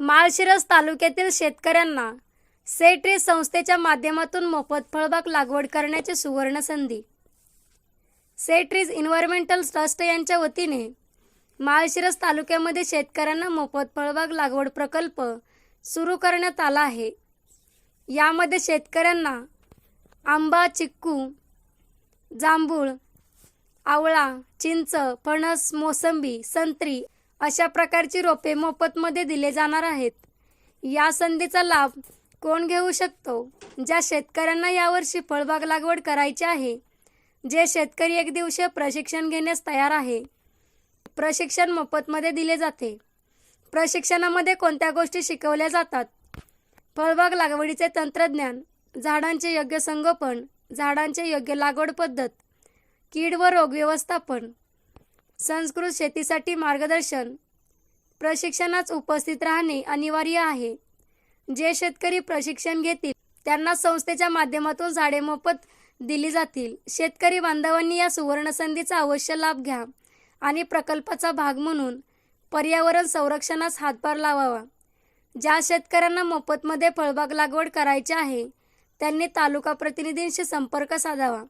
माळशिरस तालुक्यातील शेतकऱ्यांना सेट्री संस्थेच्या माध्यमातून मोफत फळबाग लागवड करण्याची सुवर्ण संधी. सेट्रीज इन्व्हायरमेंटल ट्रस्ट यांच्या वतीने माळशिरस तालुक्यामध्ये शेतकऱ्यांना मोफत फळबाग लागवड प्रकल्प सुरू करण्यात आला आहे. यामध्ये शेतकऱ्यांना आंबा चिक्कू जांभूळ आवळा चिंच फणस मोसंबी संत्री अशा प्रकारची रोपे मोफतमध्ये दिले जाणार आहेत. या संधीचा लाभ कोण घेऊ शकतो? ज्या शेतकऱ्यांना यावर्षी फळबाग लागवड करायची आहे जे शेतकरी एक दिवशीय प्रशिक्षण घेण्यास तयार आहे. प्रशिक्षण मोफतमध्ये दिले जाते. प्रशिक्षणामध्ये कोणत्या गोष्टी शिकवल्या जातात? फळबाग लागवडीचे तंत्रज्ञान झाडांचे योग्य संगोपन झाडांचे योग्य लागवड पद्धत कीड व रोग व्यवस्थापन संस्कृत शेतीसाठी मार्गदर्शन. प्रशिक्षणास उपस्थित राहणे अनिवार्य आहे. जे शेतकरी प्रशिक्षण घेतील त्यांना संस्थेच्या माध्यमातून झाडे मोफत दिली जातील. शेतकरी बांधवांनी या सुवर्ण संधीचा अवश्य लाभ घ्या आणि प्रकल्पाचा भाग म्हणून पर्यावरण संरक्षणास हातभार लावावा. ज्या शेतकऱ्यांना मोफतमध्ये फळबाग लागवड करायची आहे त्यांनी तालुका प्रतिनिधींशी संपर्क साधावा.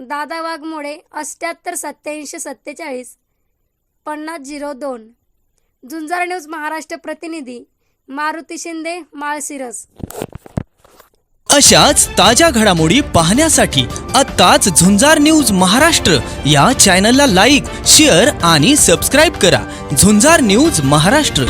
दादा वाघमोडे अष्ट्याहत्तर सत्याऐंशी सत्तेचाळीस पन्नास झिरो दोन. झुंजार न्यूज महाराष्ट्र प्रतिनिधी मारुती शिंदे माळशिरस. अशाच ताज्या घडामोडी पाहण्यासाठी आत्ताच झुंजार न्यूज महाराष्ट्र या चॅनलला लाईक शेअर आणि सबस्क्राईब करा. झुंजार न्यूज महाराष्ट्र.